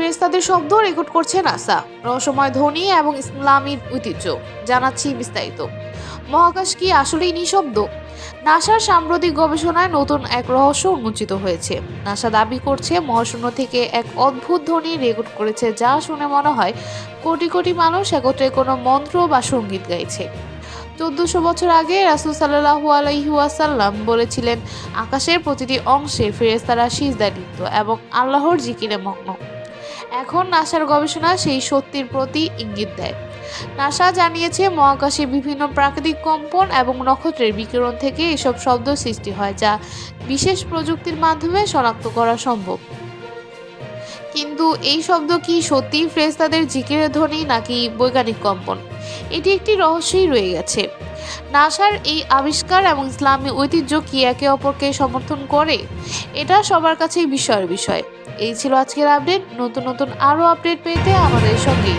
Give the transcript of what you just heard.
ফেরেস্তাদের শব্দ রেকর্ড করছে নাসা। রহস্যময় ধ্বনি এবং ইসলামী ঐতিহ্য। জানাচ্ছি বিস্তারিত। মহাকাশ কি আসলেই নিঃশব্দ? নাসার সাম্প্রতিক গবেষণায় নতুন এক রহস্য উন্মোচিত হয়েছে। নাসা দাবি করছে, মহাশূন্য থেকে এক অদ্ভুত ধ্বনি রেকর্ড করেছে যা শুনে মনে হয় কোটি কোটি মানুষ একত্রে কোনো মন্ত্র বা সংগীত গাইছে। চোদ্দশো বছর আগে রাসুল সাল্লাহু আলহিউসাল্লাম বলেছিলেন, আকাশের প্রতিটি অংশে ফেরেস্তারা সিজদা লিপ্ত এবং আল্লাহর জিকিরে মগ্ন। এখন নাসার গবেষণা সেই সত্যির প্রতি ইঙ্গিত দেয়। নাসা জানিয়েছে, মহাকাশে বিভিন্ন প্রাকৃতিক কম্পন এবং নক্ষত্রের বিকিরণ থেকে এসব শব্দ সৃষ্টি হয়, যা বিশেষ প্রযুক্তির মাধ্যমে শনাক্ত করা সম্ভব। কিন্তু এই শব্দ কি সত্যিই ফ্রেস্তাদের জিকিরের ধ্বনি নাকি বৈজ্ঞানিক কম্পন? এটি একটি রহস্যই রয়ে গেছে। নাসার এই আবিষ্কার এবং ইসলামী ঐতিহ্য কি একে অপরকে সমর্থন করে? এটা সবার কাছেই বিষয়ের বিষয়। এই ছিল আজকের আপডেট। নতুন নতুন আরও আপডেট পেতে আমাদের সঙ্গেই